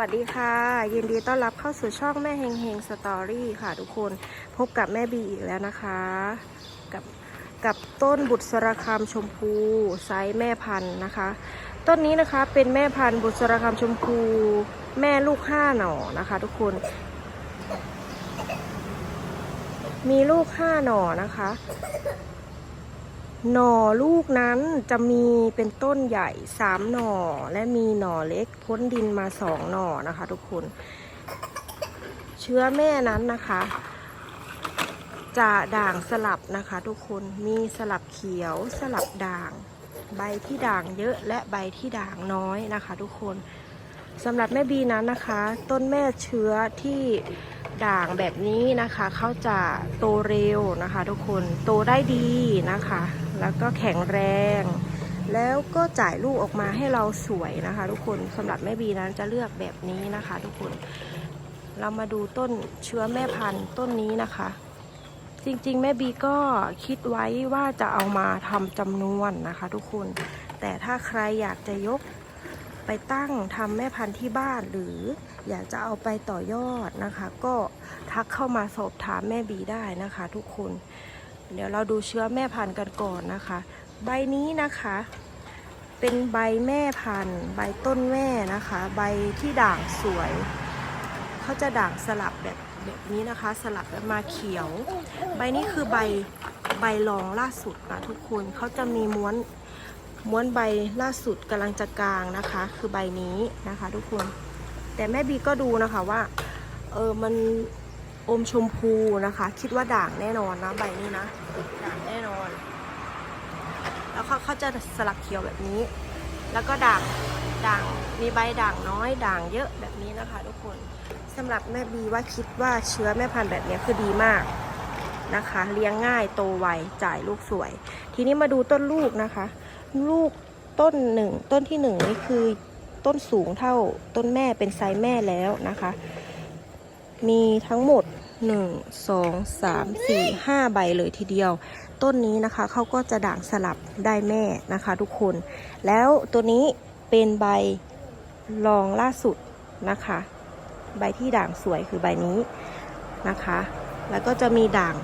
วัสดีค่ะ ยินดีต้อนรับเข้าสู่ช่องแม่เฮงเฮงสตอรี่ค่ะทุกคนพบกับแม่บีอีกแล้วนะคะ กับกับต้นบุษรคามชมพูไซส์แม่พันธุ์นะคะ ต้นนี้นะคะเป็นแม่พันธุ์บุษรคามชมพู แม่ลูกห้าหน่อนะคะ ทุกคน มีลูกห้าหน่อนะคะ หน่อลูกนั้นจะมีเป็นต้นใหญ่สามหน่อและมีหน่อเล็กพ้นดินมาสองหน่อนะคะทุกคน เชื้อแม่นั้นนะคะ จะด่างสลับนะคะ ทุกคนมีสลับเขียวสลับด่าง ใบที่ด่างเยอะและใบที่ด่างน้อยนะคะ ทุกคนสำหรับแม่บีนั้นนะคะ ต้นแม่เชื้อที่ด่างแบบนี้นะคะเขาจะโตเร็วนะคะ ทุกคนโตได้ดีนะคะ แล้วก็แข็งแรง แล้วก็จ่ายลูกออกมาให้เราสวยนะคะ ทุกคนสำหรับแม่บีนั้นจะเลือกแบบนี้นะคะ ทุกคนเรามาดูต้นเชื้อแม่พันธุ์ต้นนี้นะคะ จริงๆ แม่บีก็คิดไว้ว่าจะเอามาทำจำนวนนะคะ ทุกคน แต่ถ้าใครอยากจะยกไปตั้งทำแม่พันธุ์ที่บ้านหรืออยากจะเอาไปต่อยอดนะคะ ก็ทักเข้ามาสอบถามแม่บีได้นะคะ ทุกคน เดี๋ยวเราดูเชื้อแม่พันธุ์กันก่อนนะคะ ใบนี้นะคะ เป็นใบแม่พันธุ์ ใบต้นแม่นะคะ ใบที่ด่างสวย เขาจะด่างสลับแบบแบบนี้นะคะ สลับแบบมาเขียว ใบนี้คือใบใบรองล่าสุดนะทุกคนเขาจะมีม้วนม้วนใบล่าสุดกำลังจะกลางนะคะ คือใบนี้นะคะ ทุกคน แต่แม่บีก็ดูนะคะว่าเออมัน อมชมพูนะคะ คิดว่าด่างแน่นอนนะใบนี้นะ ด่างแน่นอน แล้วเขาเขาจะสลับเขียวแบบนี้ แล้วก็ด่างด่างมีใบด่างน้อยด่างเยอะแบบนี้นะคะ ทุกคนสำหรับแม่บีว่าคิดว่าเชื้อแม่พันธุ์แบบนี้คือดีมากนะคะ เลี้ยงง่ายโตไวจ่ายลูกสวย ทีนี้มาดูต้นลูกนะคะ ลูกต้นหนึ่งต้นที่หนึ่งนี่คือต้นสูงเท่าต้นแม่เป็นไซส์แม่แล้วนะคะ มีทั้งหมด 1 2 3 4 5ใบเลยทีเดียว ต้นนี้นะคะเขาก็จะด่างสลับได้แม่นะคะทุกคน แล้วตัวนี้เป็นใบรองล่าสุดนะคะ ใบที่ด่างสวยคือใบนี้นะคะ แล้วก็จะมีด่าง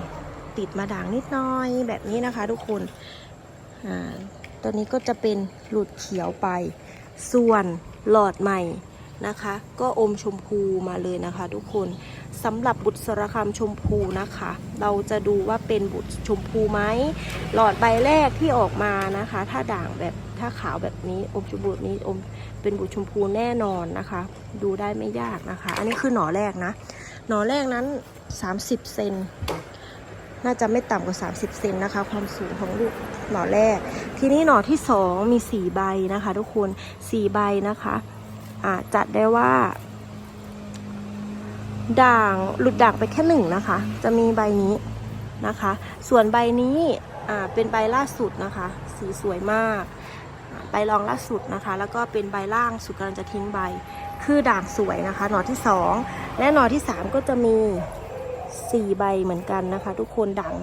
ติดมาด่างนิดหน้อยแบบนี้นะคะทุกคนอ่าตัวนี้ก็จะเป็นหลุดเขียวไป ส่วนหลอดใหม่ นะคะ ก็อมชมพูมาเลยนะคะ ทุกคนสำหรับบุตรสรคามชมพูนะคะ เราจะดูว่าเป็นบุตรชมพูไหมหลอดใบแรกที่ออกมานะคะ ถ้าด่างแบบถ้าขาวแบบนี้อมชมพูนี้อมเป็นบุตรชมพูแน่นอนนะคะ ดูได้ไม่ยากนะคะ อันนี้คือหน่อแรกนะ หน่อแรกนั้น 30 เซนน่าจะไม่ต่ำกว่า 30 เซนนะคะ ความสูงของลูกหน่อแรก ทีนี้หน่อที่ 2 มี 4 ใบนะคะ ทุกคน 4 ใบนะคะ จัดได้ว่า ด่างหลุดด่างไปแค่หนึ่งนะคะ จะมีใบนี้นะคะ ส่วนใบนี้เป็นใบล่าสุดนะคะ สีสวยมากใบรองล่าสุดนะคะ แล้วก็เป็นใบล่างสุดกำลังจะทิ้งใบ คือด่างสวยนะคะ หน่อที่สองและหน่อที่สามก็จะมีสี่ใบเหมือนกันนะคะ ทุกคนด่าง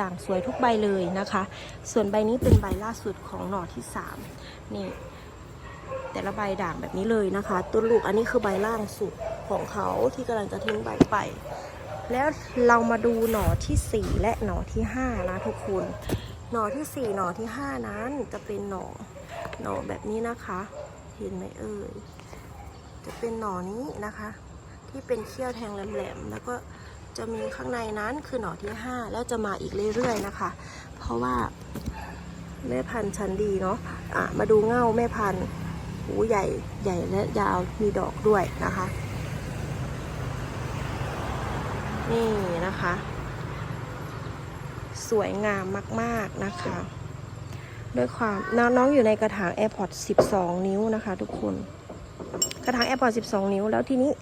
ด่างสวยทุกใบเลยนะคะ ส่วนใบนี้เป็นใบล่าสุดของหน่อที่สามนี่ แต่ละใบด่างแบบนี้เลยนะคะ ต้นลูกอันนี้คือใบล่างสุดของเขาที่กำลังจะทิ้งใบไป แล้วเรามาดูหน่อที่สี่และหน่อที่ห้านะทุกคน หน่อที่สี่หน่อที่ห้านั้นจะเป็นหน่อหน่อแบบนี้นะคะ เห็นไหมเอ่ยจะเป็นหน่อนี้นะคะ ที่เป็นเขี้ยวแทงแหลมๆแล้วก็จะมีข้างในนั้นคือหน่อที่ 5 แล้วจะมาอีกเรื่อยๆนะคะ เพราะว่าแม่พันธุ์ชั้นดีเนาะะมาดูเง่าแม่พันธุ์ หูใหญ่ใหญ่และยาวมีดอกด้วยนะคะ นี่นะคะ สวยงามมากๆนะคะ ด้วยความนน้องอยู่ในกระถาง AirPod 12 นิ้วนะคะ ทุกคน กระถาง AirPod 12 นิ้วแล้วทีนี้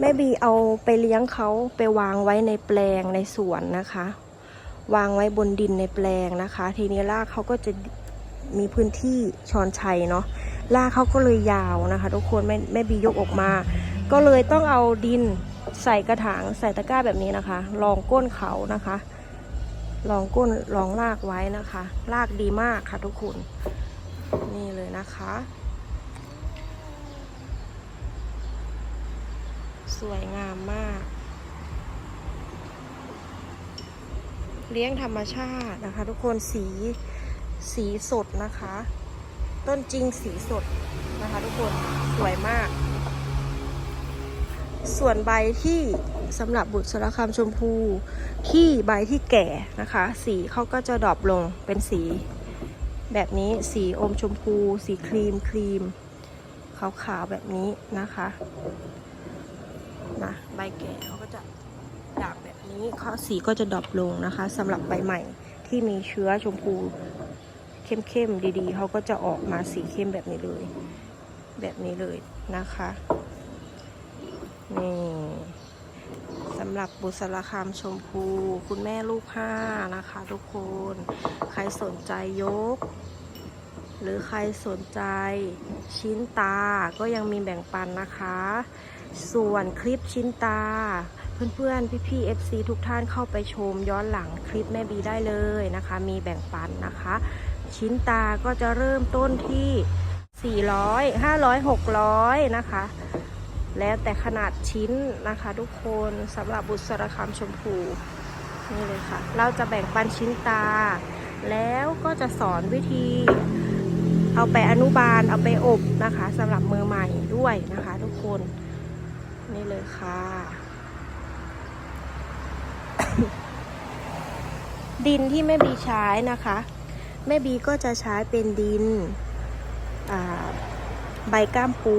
แม่บีเอาไปเลี้ยงเขาไปวางไว้ในแปลงในสวนนะคะ วางไว้บนดินในแปลงนะคะ ทีนี้รากเขาก็จะมีพื้นที่ชอนชัยเนาะ รากเขาก็เลยยาวนะคะทุกคนแม่แม่บียกออกมา ก็เลยต้องเอาดินใส่กระถางใส่ตะกร้าแบบนี้นะคะรองก้นเขานะคะรองก้นรองรากไว้นะคะรากดีมากค่ะทุกคนนี่เลยนะคะ สวยงามมาก เลี้ยงธรรมชาตินะคะ ทุกคนสีสีสดนะคะ ต้นจริงสีสดนะคะทุกคนสวยมาก ส่วนใบที่สำหรับบุตรสารคามชมพูที่ใบที่แก่นะคะ สีเขาก็จะดรอปลงเป็นสี แบบนี้สีอมชมพู สีครีมครีมขาวๆแบบนี้นะคะนะใบแก่เขาก็จะดางแบบนี้เขาสีก็จะดรอปลงนะคะสำหรับใบใหม่ที่มีเชื้อชมพู เข้มๆดีๆเขาก็จะออกมาสีเข้มแบบนี้เลย แบบนี้เลยนะคะนี่สำหรับบุษราคามชมพู คุณแม่ลูกห้านะคะ ทุกคนใครสนใจยก หรือใครสนใจชิ้นตาก็ยังมีแบ่งปันนะคะ ส่วนคลิปชิ้นตาเพื่อนๆ พี่ๆ FC ทุกท่านเข้าไปชมย้อนหลังคลิปแม่บีได้เลยนะคะ มีแบ่งปันนะคะ ชิ้นตาก็จะเริ่มต้นที่ 400 500 600 นะคะ แล้วแต่ขนาดชิ้นนะคะทุกคนสำหรับบุษรคำชมพูนี่เลยค่ะ เราจะแบ่งปันชิ้นตา แล้วก็จะสอนวิธี เอาไปอนุบาลเอาไปอบนะคะสำหรับมือใหม่ด้วยนะคะ ทุกคนนี่เลยค่ะ ดินที่แม่บีใช้นะคะ แม่บีก็จะใช้เป็นดิน ใบก้ามปู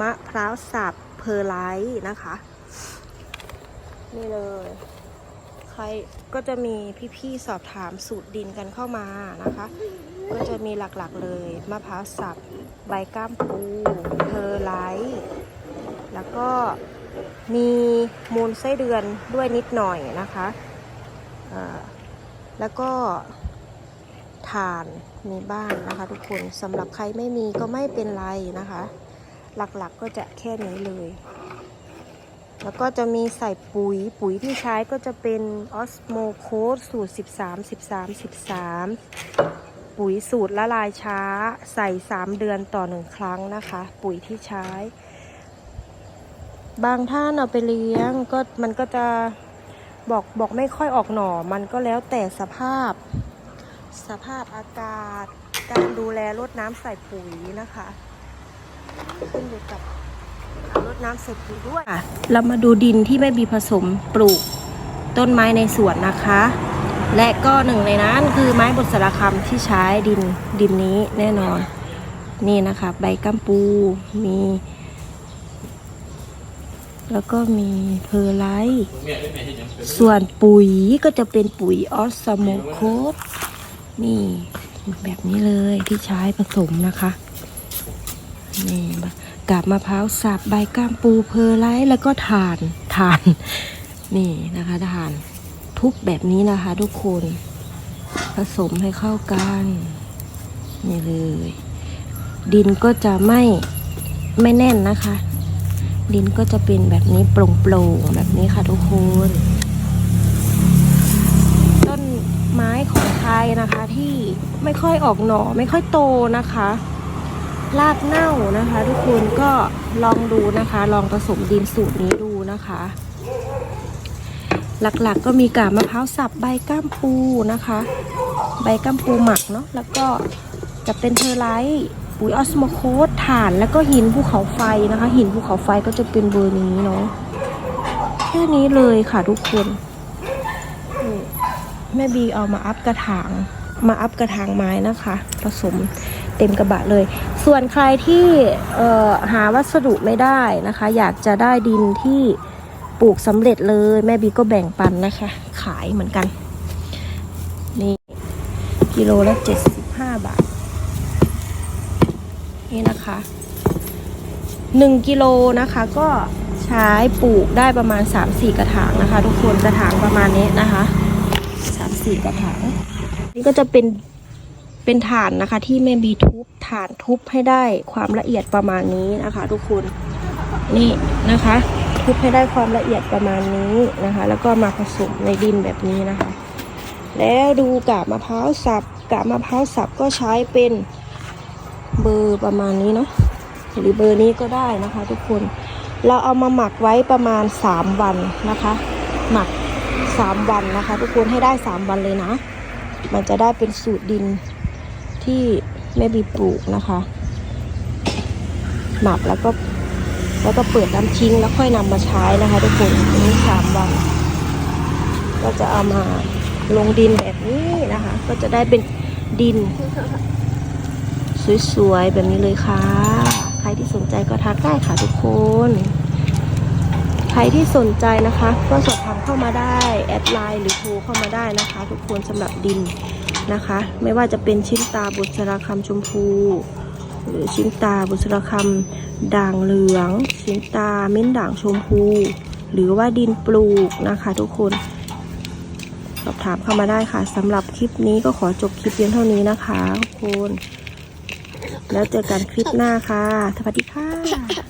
มะพร้าวสับเพอร์ไลท์นะคะ นี่เลย ใครก็จะมีพี่ๆสอบถามสูตรดินกันเข้ามานะคะ ก็จะมีหลักๆเลย มะพร้าวสับ ใบก้ามปูเพอร์ไลท์แล้วก็มีมูลไส้เดือนด้วยนิดหน่อยนะคะ แล้วก็ ถ่านมีบ้างนะคะ ทุกคนสำหรับใครไม่มีก็ไม่เป็นไรนะคะ หลักๆก็จะแค่นี้เลย แล้วก็จะมีใส่ปุ๋ยปุ๋ยที่ใช้ก็จะเป็นออสโมโคสสูตร 13 13 13 ปุ๋ยสูตรละลายช้า ใส่ 3 เดือนต่อหนึ่งครั้งนะคะ ปุ๋ยที่ใช้ บางท่านเอาไปเลี้ยงก็มันก็จะบอกบอกไม่ค่อยออกหน่อ มันก็แล้วแต่สภาพ สภาพอากาศ การดูแลรดน้ำใส่ปุ๋ยนะคะ ขึ้นอยู่กับรดน้ำใส่ปุ๋ยด้วย เรามาดูดินที่แม่บีผสมปลูกต้นไม้ในสวนนะคะ และก็หนึ่งในนั้นคือไม้บดสารคำที่ใช้ดินดินนี้แน่นอน นี่นะคะ ใบกัมปูมี แล้วก็มีเพอร์ไลท์ส่วนปุ๋ยก็จะเป็นปุ๋ยออสโมโคส นี่แบบนี้เลยที่ใช้ผสมนะคะนี่กาบมะพร้าวสับใบก้ามปูเพอไลแล้วก็ถ่านถ่าน นี่นะคะถ่านทุบแบบนี้นะคะ ทุกคน ผสมให้เข้ากันนี่เลย ดินก็จะไม่ไม่แน่นนะคะ ดินก็จะเป็นแบบนี้โปร่งๆแบบนี้ค่ะทุกคนไม้ของไทย นะคะ ที่ไม่ค่อยออกหน่อไม่ค่อยโตนะคะรากเน่านะคะ ทุกคนก็ลองดูนะคะ ลองผสมดินสูตรนี้ดูนะคะ หลักๆก็มีกาบมะพร้าวสับใบก้ามปูนะคะ ใบก้ามปูหมักเนาะแล้วก็จะเป็นเทอร์ไลท์ปุ๋ยออสโมโคสถ่านแล้วก็หินภูเขาไฟนะคะ หินภูเขาไฟก็จะเป็นเบอร์นี้เนาะแค่นี้เลยค่ะทุกคน แม่บีเอามาอัพกระถางมาอัพกระถางไม้นะคะ ผสมเต็มกระบะเลย ส่วนใครที่หาวัสดุไม่ได้นะคะ อยากจะได้ดินที่ปลูกสำเร็จเลย แม่บีก็แบ่งปันนะคะ ขายเหมือนกัน นี่กิโลละเจ็ดสิบห้าบาท นี่นะคะหนึ่งกิโลนะคะก็ใช้ปลูกได้ประมาณ 3-4 กระถางนะคะ ทุกคนกระถางประมาณนี้นะคะ 3-4กระถางนี่ก็จะเป็นเป็นฐานนะคะ ที่แม่บีทุบฐานทุบให้ได้ความละเอียดประมาณนี้นะคะ ทุกคนนี่นะคะ ทุบให้ได้ความละเอียดประมาณนี้นะคะ แล้วก็มาผสมในดินแบบนี้นะคะ แล้วดูกาบมะพร้าวสับกาบมะพร้าวสับก็ใช้เป็นเบอร์ประมาณนี้เนาะหรือเบอร์นี้ก็ได้นะคะ ทุกคน เราเอามาหมักไว้ประมาณ 3 วันนะคะ หมัก 3 วันนะคะ ทุกคนให้ได้ 3 วันเลยนะ มันจะได้เป็นสูตรดินที่แม่บีปลูกนะคะ หมักแล้วก็แล้วก็เปิดน้ำทิ้งแล้วค่อยนำมาใช้นะคะ ทุกคนนนี้สามวัน ก็จะเอามาลงดินแบบนี้นะคะ ก็จะได้เป็นดิน สวยๆ แบบนี้เลยค่ะ ใครที่สนใจก็ทักได้ค่ะทุกคน ใครที่สนใจนะคะ ก็สอบถามเข้ามาได้ แอดไลน์หรือโทรเข้ามาได้นะคะ ทุกคนสำหรับดินนะคะ ไม่ว่าจะเป็นชิ้นตาบุษราคำชมพู หรือชิ้นตาบุษราคำด่างเหลือง ชิ้นตาเม้นด่างชมพู หรือว่าดินปลูกนะคะ ทุกคนสอบถามเข้ามาได้ค่ะสำหรับคลิปนี้ก็ขอจบคลิปเพียงเท่านี้นะคะทุกคน แล้วเจอกันคลิปหน้าค่ะ สวัสดีค่ะ